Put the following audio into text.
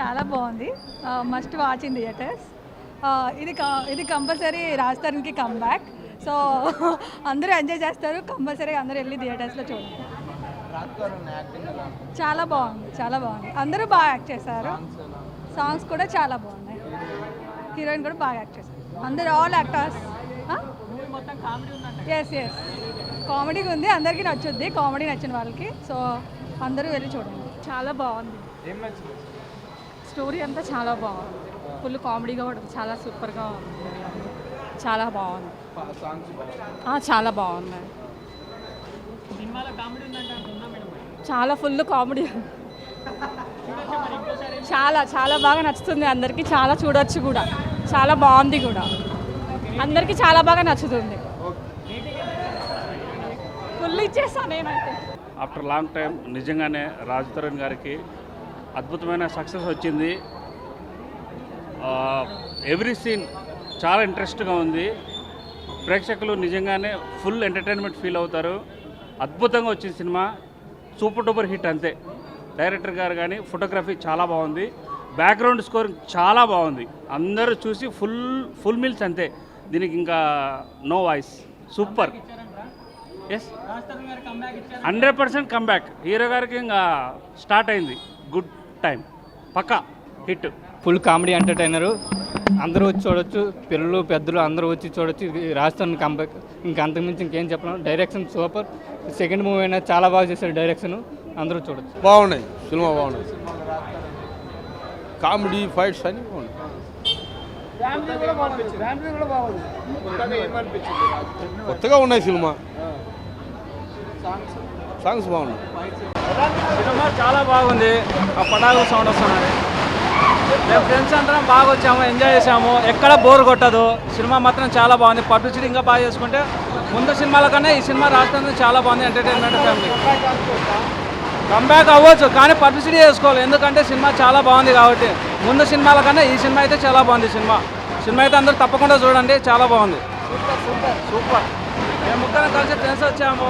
చాలా బాగుంది. Must watch in theatres ఇది కా- ఇది కంపల్సరీ రాజధానికి కమ్ బ్యాక్ సో అందరూ ఎంజాయ్ చేస్తారు. కంపల్సరీ అందరూ వెళ్ళి థియేటర్స్లో చూడండి. చాలా బాగుంది చాలా బాగుంది. అందరూ బాగా యాక్ట్ చేశారు. సాంగ్స్ కూడా చాలా బాగున్నాయి. హీరోయిన్ కూడా బాగా యాక్ట్ చేశారు. అందరూ all actors yes yes comedy ఉంది అందరికీ నచ్చుద్ది. కామెడీ నచ్చిన వాళ్ళకి. సో అందరూ వెళ్ళి చూడండి. చాలా బాగుంది. స్టోరీ అంతా చాలా బాగుంది. ఫుల్ కామెడీగా కూడా చాలా సూపర్గా ఉంది చాలా బాగుంది. సాంగ్స్ ఆ, చాలా బాగున్నాయి. చాలా ఫుల్ కామెడీ. చాలా చాలా బాగా నచ్చుతుంది అందరికీ. చాలా చూడొచ్చు కూడా. చాలా బాగుంది కూడా. అందరికీ చాలా బాగా నచ్చుతుంది. ఫుల్ ఇచ్చేస్తా నేనైతే. ఆఫ్టర్ లాంగ్ టైం నిజంగానే రాజ్ తరుణ్ గారికి అద్భుతమైన సక్సెస్ వచ్చింది. ఎవ్రీ సీన్ చాలా ఇంట్రెస్ట్గా ఉంది. ప్రేక్షకులు నిజంగానే ఫుల్ ఎంటర్టైన్మెంట్ ఫీల్ అవుతారు. అద్భుతంగా వచ్చింది సినిమా. సూపర్ డూపర్ హిట్ అంతే. డైరెక్టర్ గారు కానీ ఫోటోగ్రఫీ చాలా బాగుంది. బ్యాక్గ్రౌండ్ స్కోరింగ్ చాలా బాగుంది. అందరూ చూసి ఫుల్ ఫుల్ మీల్స్ అంతే. దీనికి ఇంకా no voice. Super. Yes hundred percent comeback. Hero గారికి ఇంకా స్టార్ట్ అయింది. Good time. పక్కా. హిట్. Full comedy entertainer. అందరూ వచ్చి చూడొచ్చు. పిల్లలు పెద్దలు అందరూ వచ్చి చూడొచ్చు. రాజస్థాన్ కంబ్యాక్ ఇంకా అంతకుమించి ఇంకేం చెప్పను డైరెక్షన్ సూపర్. సెకండ్ మూవీ అయినా చాలా బాగా చేశారు డైరెక్షన్. అందరూ చూడొచ్చు. బాగున్నాయి. సినిమా బాగున్నాయి. కామెడీ ఫైట్స్ అన్ని బాగున్నాయి. కొత్తగా ఉన్నాయి సినిమా. సాంగ్స్ బాగున్నాయి. సినిమా చాలా బాగుంది. ఆ పటాకు సౌండ్ వస్తున్నది మేము ఫ్రెండ్స్ అందరం బాగా వచ్చాము ఎంజాయ్ చేసాము ఎక్కడ బోర్ కొట్టదు. సినిమా మాత్రం చాలా బాగుంది. పబ్లిసిటీ ఇంకా బాగా చేసుకుంటే ముందు సినిమాల కన్నా ఈ సినిమా రాష్ట్రంలో చాలా బాగుంది ఎంటర్టైన్మెంట్ ఫ్యామిలీ కంబ్యాక్ అవ్వచ్చు కానీ పబ్లిసిటీ చేసుకోవాలి. ఎందుకంటే సినిమా చాలా బాగుంది కాబట్టి. ముందు సినిమాల కన్నా ఈ సినిమా అయితే చాలా బాగుంది సినిమా. సినిమా అయితే అందరూ తప్పకుండా చూడండి చాలా బాగుంది. Super super. మేము ముగ్గురం కలిసి ఫ్రెండ్స్ వచ్చాము.